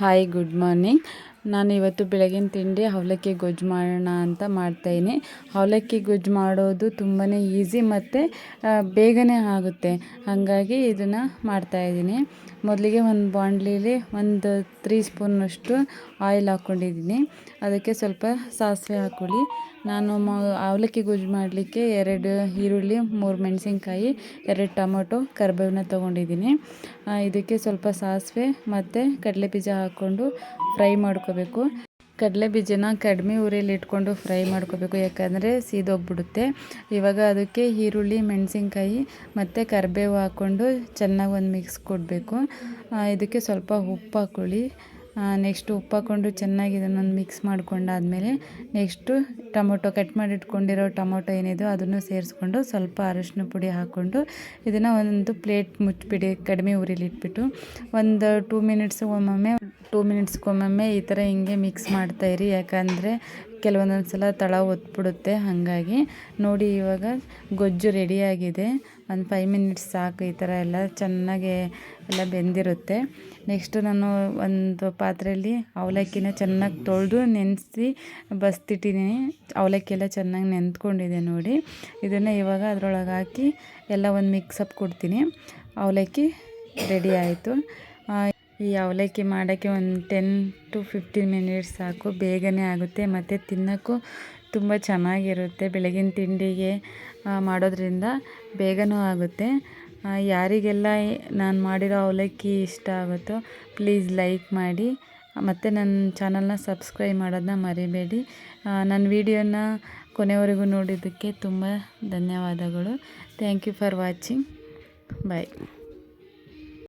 Hi, good morning. ನಾನು ಇವತ್ತು ಬೆಳಗಿನ ತಿಂಡಿ ಅವಲಕ್ಕಿ ಗೊಜ್ಜು ಮಾಡೋಣ ಅಂತ ಮಾಡ್ತಾಯಿದ್ದೀನಿ ಅವಲಕ್ಕಿ ಗೊಜ್ಜು ಮಾಡೋದು ತುಂಬಾ ಈಸಿ ಮತ್ತು ಬೇಗನೆ ಆಗುತ್ತೆ. ಹಾಗಾಗಿ ಇದನ್ನು ಮಾಡ್ತಾಯಿದ್ದೀನಿ ಮೊದಲಿಗೆ ಒಂದು ಬಾಂಡ್ಲಿಲಿ ಒಂದು ತ್ರೀ ಸ್ಪೂನಷ್ಟು ಆಯಿಲ್ ಹಾಕ್ಕೊಂಡಿದ್ದೀನಿ ಅದಕ್ಕೆ ಸ್ವಲ್ಪ ಸಾಸಿವೆ ಹಾಕ್ಕೊಳ್ಳಿ ನಾನು ಮ, ಅವಲಕ್ಕಿ ಗೊಜ್ಜು ಮಾಡಲಿಕ್ಕೆ ಎರಡು ಈರುಳ್ಳಿ, ಮೂರು ಮೆಣಸಿನ್ಕಾಯಿ, ಎರಡು ಟೊಮೊಟೊ, ಕರಿಬೇವನ್ನ ತೊಗೊಂಡಿದ್ದೀನಿ. ಇದಕ್ಕೆ ಸ್ವಲ್ಪ ಸಾಸಿವೆ ಮತ್ತು ಕಡಲೆ ಬೀಜ ಹಾಕ್ಕೊಂಡು ಫ್ರೈ ಮಾಡ್ಕೋಬೇಕು. ಕಡಲೆ ಬೀಜನ ಕಡಿಮೆ ಉರಿಯಲ್ಲಿ ಇಟ್ಕೊಂಡು ಫ್ರೈ ಮಾಡ್ಕೋಬೇಕು. ಯಾಕಂದರೆ ಸೀದೋಗ್ಬಿಡುತ್ತೆ. ಇವಾಗ ಅದಕ್ಕೆ ಈರುಳ್ಳಿ, ಮೆಣಸಿನ್ಕಾಯಿ ಮತ್ತು ಕರಿಬೇವು ಹಾಕ್ಕೊಂಡು ಚೆನ್ನಾಗಿ ಒಂದು ಮಿಕ್ಸ್ ಕೊಡಬೇಕು. ಇದಕ್ಕೆ ಸ್ವಲ್ಪ ಉಪ್ಪು ಹಾಕ್ಕೊಳ್ಳಿ ನೆಕ್ಸ್ಟು ಉಪ್ಪು ಹಾಕ್ಕೊಂಡು ಚೆನ್ನಾಗಿ ಇದನ್ನೊಂದು ಮಿಕ್ಸ್ ಮಾಡ್ಕೊಂಡಾದಮೇಲೆ ನೆಕ್ಸ್ಟು ಟೊಮೊಟೊ ಕಟ್ ಮಾಡಿಟ್ಕೊಂಡಿರೋ ಟೊಮೊಟೊ ಏನಿದೆ ಅದನ್ನು ಸೇರಿಸ್ಕೊಂಡು ಸ್ವಲ್ಪ ಅರಶಿನ ಪುಡಿ ಹಾಕ್ಕೊಂಡು ಇದನ್ನು ಒಂದು ಪ್ಲೇಟ್ ಮುಚ್ಚಿಬಿಡಿ, ಕಡಿಮೆ ಉರಿಲಿ ಇಟ್ಬಿಟ್ಟು. ಒಂದು ಟೂ ಮಿನಿಟ್ಸ್ ಒಮ್ಮೊಮ್ಮೆ ಟೂ ಮಿನಿಟ್ಸ್ಗೊಮ್ಮೊಮ್ಮೆ ಈ ಥರ ಹಿಂಗೆ ಮಿಕ್ಸ್ ಮಾಡ್ತಾಯಿರಿ ಯಾಕಂದರೆ ಕೆಲವೊಂದೊಂದು ಸಲ ತಳ ಒತ್ಬಿಡುತ್ತೆ. ಹಾಗಾಗಿ ನೋಡಿ ಇವಾಗ ಗೊಜ್ಜು ರೆಡಿಯಾಗಿದೆ. ಒಂದು ಫೈವ್ ಮಿನಿಟ್ಸ್ ಸಾಕು ಈ ಥರ ಎಲ್ಲ ಚೆನ್ನಾಗಿ ಎಲ್ಲ ಬೆಂದಿರುತ್ತೆ. ನೆಕ್ಸ್ಟು ನಾನು ಒಂದು ಪಾತ್ರೆಯಲ್ಲಿ ಅವಲಕ್ಕಿನ ಚೆನ್ನಾಗಿ ತೊಳೆದು ನೆನೆಸಿ ಬಸ್ತಿಟ್ಟಿದ್ದೀನಿ ಅವಲಕ್ಕಿ ಎಲ್ಲ ಚೆನ್ನಾಗಿ ನೆಂದ್ಕೊಂಡಿದೆ ನೋಡಿ. ಇದನ್ನು ಇವಾಗ ಅದರೊಳಗೆ ಹಾಕಿ ಎಲ್ಲ ಒಂದು ಮಿಕ್ಸಪ್ ಕೊಡ್ತೀನಿ. ಅವಲಕ್ಕಿ ರೆಡಿ ಆಯಿತು. ಈ ಅವಲಕ್ಕಿ ಮಾಡೋಕ್ಕೆ ಒಂದು ಟೆನ್ ಟು ಫಿಫ್ಟೀನ್ ಮಿನಿಟ್ಸ್ ಸಾಕು. ಬೇಗನೆ ಆಗುತ್ತೆ ಮತ್ತು ತಿನ್ನೋಕ್ಕೂ ತುಂಬ ಚೆನ್ನಾಗಿರುತ್ತೆ. ಬೆಳಗಿನ ತಿಂಡಿಗೆ ಮಾಡೋದ್ರಿಂದ ಬೇಗನೂ ಆಗುತ್ತೆ. ಯಾರಿಗೆಲ್ಲ ನಾನು ಮಾಡಿರೋ ಅವಲಕ್ಕಿ ಇಷ್ಟ ಆಗುತ್ತೋ ಪ್ಲೀಸ್ ಲೈಕ್ ಮಾಡಿ. ಮತ್ತು ನನ್ನ ಚಾನಲ್ನ ಸಬ್ಸ್ಕ್ರೈಬ್ ಮಾಡೋದನ್ನ ಮರಿಬೇಡಿ. ನನ್ನ ವಿಡಿಯೋನ ಕೊನೆವರೆಗೂ ನೋಡಿದ್ದಕ್ಕೆ ತುಂಬ ಧನ್ಯವಾದಗಳು. Thank you for watching bye